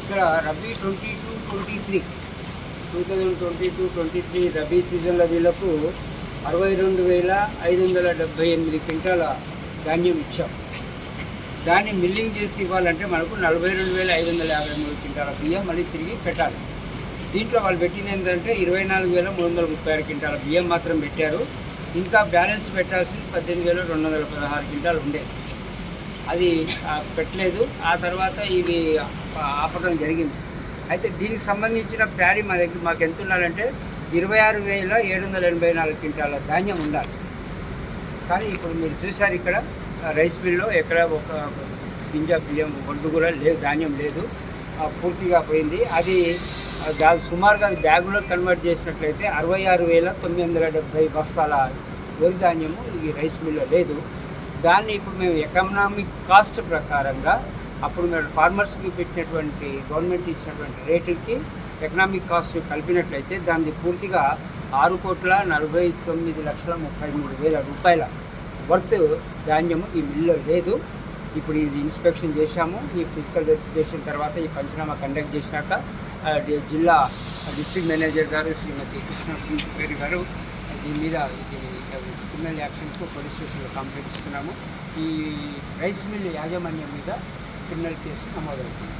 ఇక్కడ rabi twenty two twenty three two thousand twenty two twenty three rabi సీజన్లో వీళ్ళకు అరవై రెండు వేల ఐదు వందల డెబ్బై ఎనిమిది క్వింటాల ధాన్యం ఇచ్చాం. దాన్ని మిల్లింగ్ చేసి ఇవ్వాలంటే మనకు నలభై రెండు వేల ఐదు వందల యాభై మూడు క్వింటాల బియ్యం మళ్ళీ తిరిగి పెట్టాలి. దీంట్లో వాళ్ళు పెట్టింది ఏంటంటే ఇరవై నాలుగు వేల మూడు వందల ముప్పై ఆరు క్వింటాల బియ్యం మాత్రం పెట్టారు. ఇంకా బ్యాలెన్స్ పెట్టాల్సింది పద్దెనిమిది వేల రెండు వందల పదహారు క్వింటాలు ఉండేది అది పెట్టలేదు. ఆ తర్వాత ఇది ఆపడం జరిగింది. అయితే దీనికి సంబంధించిన ప్యాడీ మా దగ్గర మాకు ఎంత ఉండాలంటే ఇరవై ఆరు వేల ఏడు వందల ఎనభై నాలుగు క్వింటాల ధాన్యం ఉండాలి. కానీ ఇప్పుడు మీరు చూశారు ఇక్కడ రైస్ మిల్లో ఎక్కడ ఒక గింజ బియ్యం ఒడ్డు కూడా లేదు ధాన్యం లేదు. పూర్తిగా పోయింది. అది దా సుమారుగా బ్యాగులో కన్వర్ట్ చేసినట్లయితే అరవై ఆరు వేల తొమ్మిది వందల డెబ్బై బస్తాల వరి ధాన్యము ఈ రైస్ మిల్లో లేదు. దాన్ని ఇప్పుడు మేము ఎకనామిక్ కాస్ట్ ప్రకారంగా అప్పుడు మేము ఫార్మర్స్కి పెట్టినటువంటి గవర్నమెంట్ ఇచ్చినటువంటి రేటుకి ఎకనామిక్ కాస్ట్ కలిపినట్లయితే దాన్ని పూర్తిగా ఆరు కోట్ల నలభై తొమ్మిది లక్షల ముప్పై మూడు వేల రూపాయల వర్త్ ధాన్యము ఈ మిల్లో లేదు. ఇప్పుడు ఇది ఇన్స్పెక్షన్ చేశాము. ఈ ఫిజికల్ వెరిఫికేషన్ తర్వాత ఈ పంచనామా కండక్ట్ చేసినాక డి- జిల్లా డిస్ట్రిక్ట్ మేనేజర్ గారు శ్రీమతి కృష్ణ పేరు గారు దీని మీద ఇది క్రిమినల్ యాక్షన్కు పోలీస్ స్టేషన్లో కంప్లైంట్ ఇస్తున్నాము. ఈ రైస్ మిల్ యాజమాన్యం మీద క్రిమినల్ కేసు నమోదవుతుంది.